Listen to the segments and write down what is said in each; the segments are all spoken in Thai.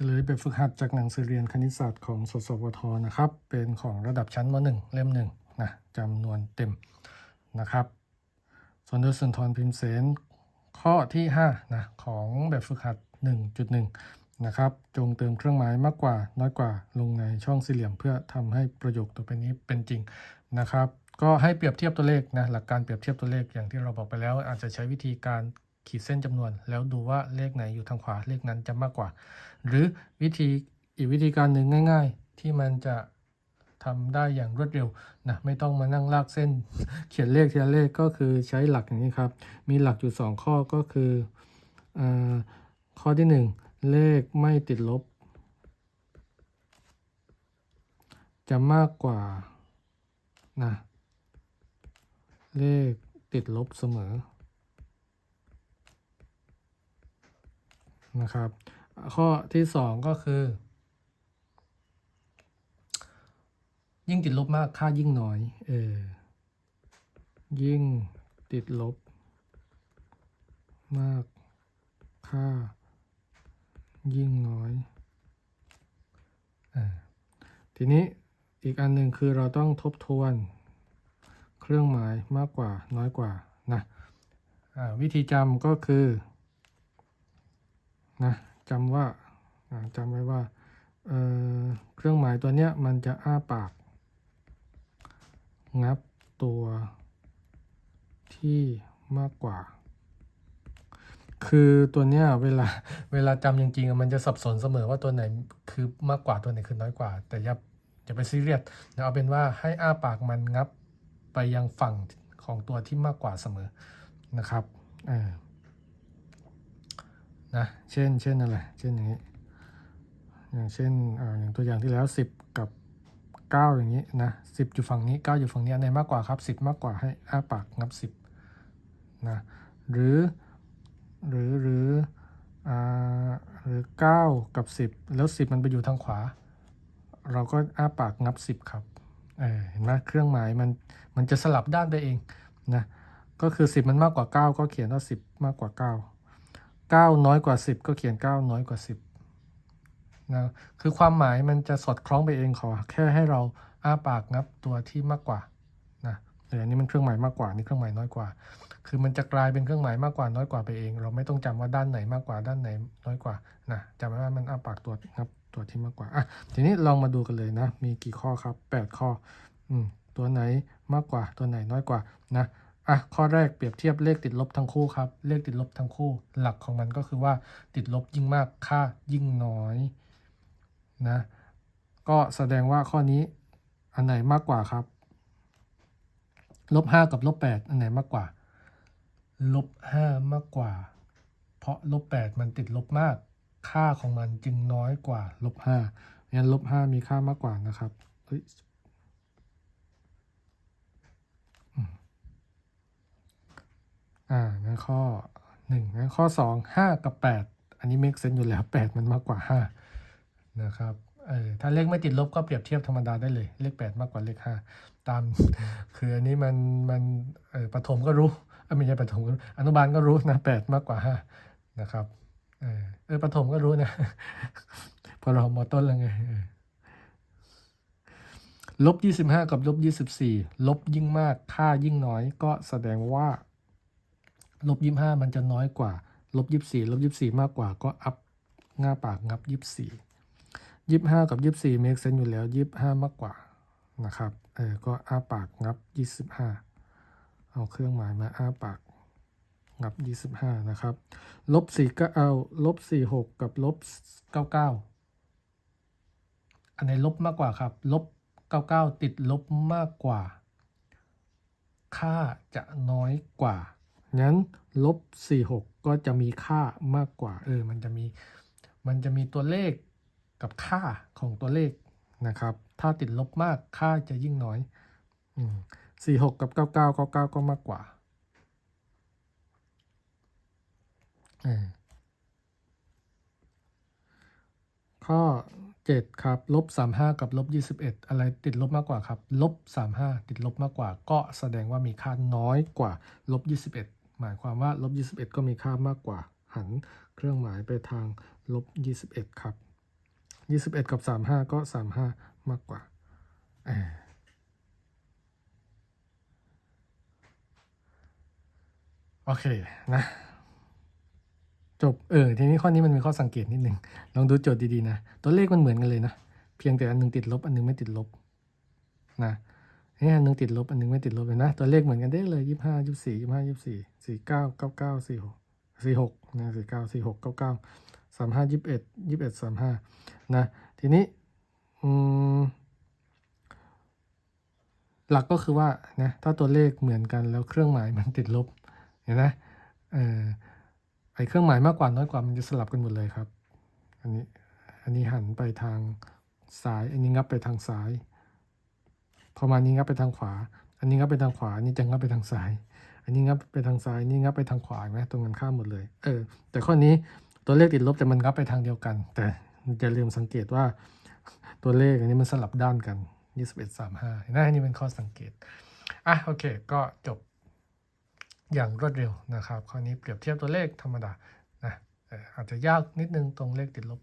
ฉลยแบบฝึกหัดจากหนังสือเรียนคณิตศาสตร์ของสสวทนะครับ เป็นของระดับชั้นม .1 เล่มหนึ่งนะจำนวนเต็มนะครับส่วนโดสุนทรพิมพ์เสนข้อที่5นะของแบบฝึกหัด 1.1 นะครับ จงเติมเครื่องหมายมากกว่าน้อยกว่าลงในช่องสี่เหลี่ยม เพื่อทำให้ประโยคต่อไปนี้เป็นจริงนะครับ ก็ให้เปรียบเทียบตัวเลขนะหลักการเปรียบเทียบตัวเลขอย่างที่เราบอกไปแล้ว อาจจะใช้วิธีการ ขีดเส้นจำนวน แล้วดูว่าเลขไหนอยู่ทางขวาเลขนั้นจะมากกว่า หรือวิธีอีกวิธีการหนึ่งง่าย ๆ ที่มันจะทำได้อย่างรวดเร็วนะไม่ต้องมานั่งลากเส้น เขียนเลขทีละเลขก็คือใช้หลักอย่างนี้ครับ มีหลักอยู่ 2 ข้อก็คืออข้อที่ 1 เลขไม่ติดลบ จะมากกว่านะเลขติดลบเสมอ นะครับ ข้อที่ 2 ก็คือ ยิ่งติดลบมากค่ายิ่งน้อยเออยิ่งติดลบ มาก ค่า ยิ่งน้อยอทีนี้อีกอันหนึ่งคือเราต้องทบทวน เครื่องหมายมากกว่าน้อยกว่านะวิธีจำก็คือ นะจำว่าจำไว้ว่าเเครื่องหมายตัวเนี้ยมันจะอ้าปาก งับตัวที่มากกว่า คือตัวเนี้ยเวลาเวลาจำจริงๆมันจะสับสนเสมอว่าตัวไหนคือมากกว่าตัวไหนคือน้อยกว่า แต่อย่าอย่าไปซีเรียสเอาเป็นว่าให้อ้าปากมันงับไปยังฝั่งของตัวที่มากกว่าเสมอนะครับเออ นะ เช่น เช่นอะไร เช่นอย่างนี้ อย่างเช่นออย่างตัวอย่างที่แล้ว 10 กับ 9 อย่างนี้นะ10อยู่ฝั่งนี้ 9 อยู่ฝั่งนี้อันไหนมากกว่าครับ 10 มากกว่าให้อ้าปากงับ 10นะหรือหรือหรืออ่าหรือ 9 กับ 10 แล้ว 10 มันไปอยู่ทางขวา เราก็อ้าปากงับ 10 ครับเเห็นไหมเครื่องหมายมันมันจะสลับด้านไปเองนะก็คือ 10 มันมากกว่า 9 ก็เขียนว่า 10 มากกว่า 9 9 น้อยกว่า 10 ก็เขียน 9 น้อยกว่า 10นะคือความหมายมันจะสอดคล้องไปเองขอ แค่ให้เราอ้าปากงับตัวที่มากกว่านะแต่อันนี้มันเครื่องหมายมากกว่านี่เครื่องหมายน้อยกว่า คือมันจะกลายเป็นเครื่องหมายมากกว่าน้อยกว่าไปเอง เราไม่ต้องจำว่าด้านไหนมากกว่าด้านไหนน้อยกว่านะจำไว้ว่ามันอ้าปากตัวครับตัวที่มากกว่าอะทีนี้ลองมาดูกันเลยนะ มีกี่ข้อครับ 8 ข้ออืมตัวไหนมากกว่าตัวไหนน้อยกว่านะ อะข้อแรกเปรียบเทียบเลขติดลบทั้งคู่ครับ เลขติดลบทั้งคู่ หลักของมันก็คือว่าติดลบยิ่งมากค่ายิ่งน้อยนะก็แสดงว่าข้อนี้อันไหนมากกว่าครับลบ5กับลบ8อันไหนมากกว่าลบห้ามากกว่า เพราะลบแปดมันติดลบมาก ค่าของมันจึงน้อยกว่าลบห้างั้นลบห้ามีค่ามากกว่านะครับเฮ้ยอืมอ่างั้น ข้อหนึ่งงั้นข้อสองห้ากับแปดอันนี้ make sense อยู่แล้วแปดมันมากกว่าห้านะครับเออถ้าเลขไม่ติดลบก็เปรียบเทียบธรรมดาได้เลย เลขแปดมากกว่าเลขห้าตาม คืออันนี้มันมันเออประถมก็รู้อ้ยไม่ใช่ประถมก็รู้อนุบาลก็รู้นะแปดมากกว่าห้านะครับเออเออประถมก็รู้นะ พอเรามอต้นแล้วไงเออลบยี่สิบห้ากับลบยี่สิบสี่ลบยิ่งมาก ค่ายิ่งน้อย ก็แสดงว่า ลบยี่ห้ามันจะน้อยกว่า ลบยี่สี่ลบยี่สี่มากกว่าก็อัพง่าปากงับยี่สี่ยี่ห้ากับยี่สี่เมกเซนอยู่แล้วยี่ห้ามากกว่านะครับ เออ ก็อ้าปากงับยี่สิบห้าเอาเครื่องหมายมาอ้าปากงับ25นะครับ ลบ4ก็เอา ลบ46กับลบ99อันไหนลบมากกว่าครับ ลบ99ติดลบมากกว่า ค่าจะน้อยกว่า งั้นลบ46 ก็จะมีค่ามากกว่า เออ มันจะมี มันจะมีตัวเลขกับค่าของตัวเลขนะครับ ถ้าติดลบมากค่าจะยิ่งน้อยสี่หกกับเก้าเก้าเก้าเก้าก็มากกว่าข้อเจ็ดครับลบสามห้ากับลบยี่สิบเอ็ดอะไรติดลบมากกว่าครับลบสามห้าติดลบมากกว่า ก็แสดงว่ามีค่าน้อยกว่าลบยี่สิบเอ็ด หมายความว่าลบยี่สิบเอ็ดก็มีค่ามากกว่า หันเครื่องหมายไปทางลบยี่สิบเอ็ดครับยี่สิบเอ็ดกับสามห้าก็สามห้ามากกว่าโอเคนะจบเออทีนี้ข้อนี้มันมีข้อสังเกตนิดหนึ่งลองดูโจทย์ดีๆนะ ตัวเลขมันเหมือนกันเลยนะ เพียงแต่อันหนึงติดลบ อันหนึงไม่ติดลบนะ นี่อันหนึงติดลบอันหนึงไม่ติดลบเลยนะ ตัวเลขเหมือนกันได้เลยยี่ห้ายี่สี่ยี่ห้ายี่สี่สี่เก้าเก้าเก้าสี่หกสี่หกนะสี่เก้าสี่หกเก้าเก้าสามห้ายี่สิบเอ็ดยี่สิบเอ็ดสามห้านะ ทีนี้อืมหลักก็คือว่านะถ้าตัวเลขเหมือนกันแล้วเครื่องหมายมันติดลบเห็นไหมเออไอเครื่องหมายมากกว่าน้อยกว่ามันจะสลับกันหมดเลยครับ อันนี้อันนี้หันไปทางซ้าย อันนี้งับไปทางซ้าย พอมานี้งับไปทางขวา อันนี้งับไปทางขวาอันนี้จะงับไปทางซ้าย อันนี้งับไปทางซ้ายนนี้งับไปทางขวานไหมตรงกันข้ามหมดเลยเออแต่ข้อนี้ตัวเลขติดลบแต่มันงับไปทางเดียวกัน แต่อย่าลืมสังเกตว่าตัวเลขอันนี้มันสลับด้านกัน21 35เห็นไหมนนี้เป็นข้อสังเกตอะโอเค ก็จบอย่างรวดเร็วนะครับข้อนี้เปรียบเทียบตัวเลขธรรมดานะเอ่ออาจจะยากนิดนึงตรงเลขติดลบ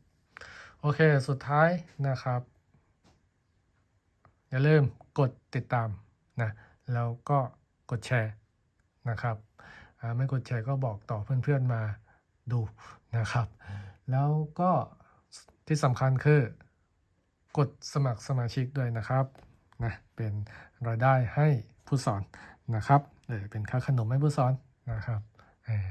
โอเค สุดท้ายนะครับ อย่าลืมกดติดตามนะแล้วก็กดแชร์นะครับไม่กดแชร์ก็บอกต่อเพื่อนๆมาดูนะครับ แล้วก็ที่สำคัญคือกดสมัครสมาชิกด้วยนะครับนะเป็นรายได้ให้ผู้สอนนะครับเออเป็นค่าขนมให้ผู้สอนนะครับเออ